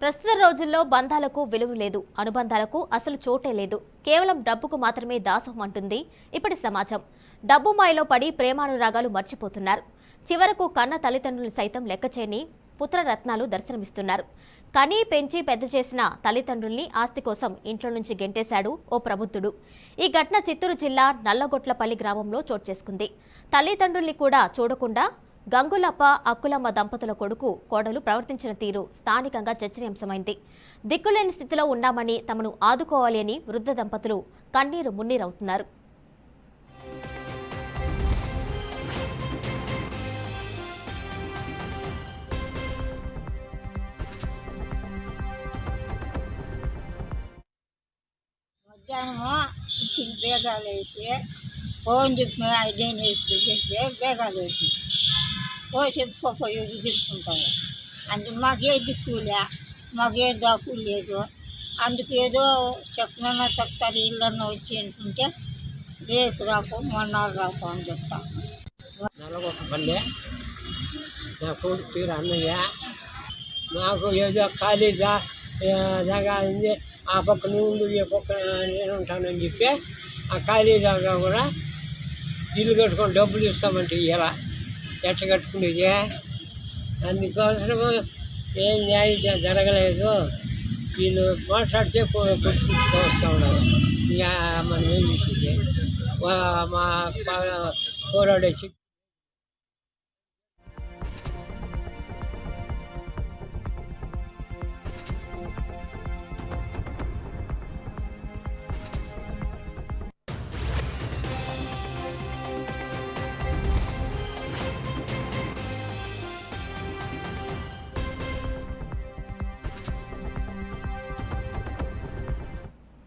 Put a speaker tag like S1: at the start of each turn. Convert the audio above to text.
S1: ప్రస్తుత రోజుల్లో బంధాలకు విలువ లేదు. అనుబంధాలకు అసలు చోటే లేదు. కేవలం డబ్బుకు మాత్రమే దాసం అంటుంది ఇప్పటి సమాజం. డబ్బు మాయలో పడి ప్రేమానురాగాలు మర్చిపోతున్నారు. చివరకు కన్న తల్లిదండ్రులు సైతం లెక్క చేయని పుత్రరత్నాలు దర్శనమిస్తున్నారు. కనీ పెంచి పెద్ద చేసిన తల్లిదండ్రుల్ని ఆస్తి కోసం ఇంట్లో నుంచి గెంటేశాడు ఓ ప్రబుద్ధుడు. ఈ ఘటన చిత్తూరు జిల్లా నల్లగొట్లపల్లి గ్రామంలో చోటు చేసుకుంది. తల్లిదండ్రుల్ని కూడా చూడకుండా గంగులప్ప అక్కులమ్మ దంపతుల కొడుకు కోడలు ప్రవర్తించిన తీరు స్థానికంగా చర్చనీయాంశమైంది. దిక్కులేని స్థితిలో ఉన్నామని తమను ఆదుకోవాలి అని వృద్ధ దంపతులు కన్నీరు మున్నీరవుతున్నారు.
S2: మధ్యాహ్నము ఇంటికి బేగాలు వేసి ఫోన్ చేసుకుని ఐదేం వేసి చెప్పి బేగాలు వేసి. ఓ చెప్పుకోపోయి తీసుకుంటాము అందుకు మాకే దిక్కులే మాకే దాకు లేదు. అందుకు ఏదో చెక్కనన్నా చెప్తారు ఇల్లన్నా వచ్చి అనుకుంటే రేపు రాకు మొన్న రాకు అని చెప్తాను
S3: నల్లగొక్కపల్లి నా కొడుకు పేరు అన్నయ్య. మాకు ఏదో ఖాళీ జాగా ఉంది. ఆ పక్క నువ్వు ఈ పక్క నేను ఉంటానని చెప్పి ఆ ఖాళీ జాగా కూడా ఇల్లు కట్టుకొని డబ్బులు ఇస్తామంటే ఇలా ఎట్ట కట్టుకునేది అందుకోసం ఏం న్యాయం జ- జరగలేదు వీళ్ళు మాట్లాడితే కొట్టుకుంటూ వస్తూ ఉన్నారు ఇంకా మనం ఏం చేసేది వా- మా పోరాడే